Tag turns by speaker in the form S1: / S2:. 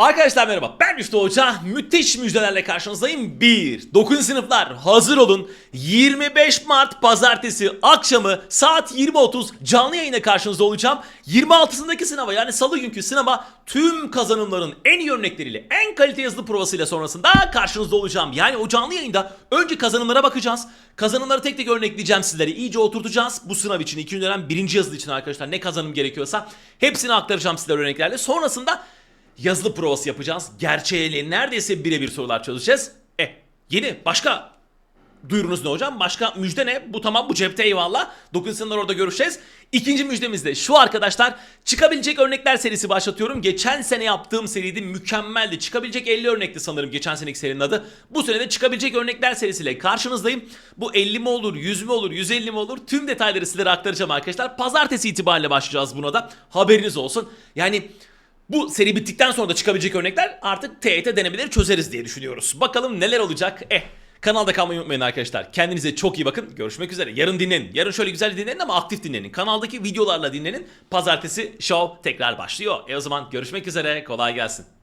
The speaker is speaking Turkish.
S1: Arkadaşlar merhaba ben Müftü Hoca. Müthiş müjdelerle karşınızdayım. 1. 9. sınıflar hazır olun. 25 Mart pazartesi akşamı saat 20.30 canlı yayına karşınızda olacağım. 26'sındaki sınava yani salı günkü sınava tüm kazanımların en iyi örnekleriyle en kalite yazılı provasıyla sonrasında karşınızda olacağım. Yani o canlı yayında önce kazanımlara bakacağız. Kazanımları tek tek örnekleyeceğim sizlere iyice oturtacağız. Bu sınav için ikinci dönem birinci yazılı için arkadaşlar ne kazanım gerekiyorsa hepsini aktaracağım sizlere örneklerle. Sonrasında yazılı provası yapacağız. Gerçeğiyle neredeyse birebir sorular çözeceğiz. E yeni başka duyurunuz ne hocam? Başka müjde ne? Bu tamam bu cepte eyvallah. 9 sınıflar orada görüşeceğiz. İkinci müjdemiz de şu arkadaşlar. Çıkabilecek örnekler serisi başlatıyorum. Geçen sene yaptığım seriydi mükemmeldi. Çıkabilecek 50 örnekti sanırım geçen seneki serinin adı. Bu sene de çıkabilecek örnekler serisiyle karşınızdayım. Bu 50 mi olur, 100 mü olur, 150 mi olur? Tüm detayları sizlere aktaracağım arkadaşlar. Pazartesi itibariyle başlayacağız buna da. Haberiniz olsun. Yani bu seri bittikten sonra da çıkabilecek örnekler artık TYT denemeleri çözeriz diye düşünüyoruz. Bakalım neler olacak? Eh kanalda kalmayı unutmayın arkadaşlar. Kendinize çok iyi bakın. Görüşmek üzere. Yarın dinlenin. Yarın şöyle güzel dinlenin ama aktif dinlenin. Kanaldaki videolarla dinlenin. Pazartesi show tekrar başlıyor. E o zaman görüşmek üzere. Kolay gelsin.